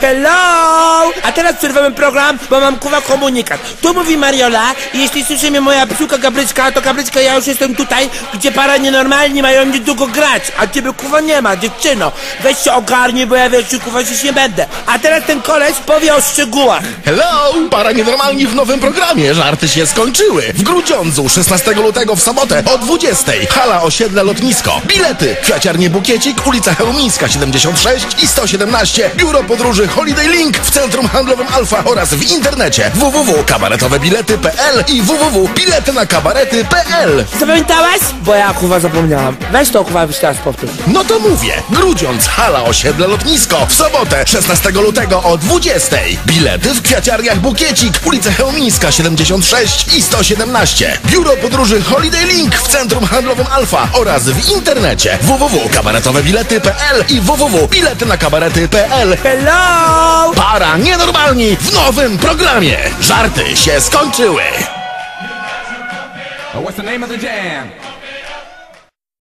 Hello! A teraz przerwamy program, bo mam kuwa komunikat. Tu mówi Mariola i jeśli słyszy mnie moja psiuka Gabryczka, to Gabryczka ja już jestem tutaj, gdzie para nienormalni mają niedługo grać, a ciebie kuwa nie ma, dziewczyno. Weź się ogarnij, bo ja wiesz, kuwa się nie będę. A teraz ten koleś powie o szczegółach. Hello! Para nienormalni w nowym programie. Żarty się skończyły. W Grudziądzu 16 lutego w sobotę o 20. Hala osiedle lotnisko. Bilety. Kwiaciarnie Bukiecik, ulica Chełmińska 76 i 117. Biuro podróży Holiday Link w centrum handlowym Alfa oraz w internecie www.kabaretowebilety.pl i www.biletynakabarety.pl Zapamiętałaś? Bo ja kuwa zapomniałam. Weź to kuwa już teraz powtórz. No to mówię. Grudziądz, hala osiedle lotnisko. W sobotę 16 lutego o 20. Bilety w kwiaciarniach Bukiecik, ulica Chełmińska 76 i 117. Biuro podróży Holiday Link w centrum handlowym Alfa oraz w internecie www.kabaretowebilety.pl i www.biletynakabarety.pl Hello! Para nienormalni w nowym programie. Żarty się skończyły. What's the name of the jam?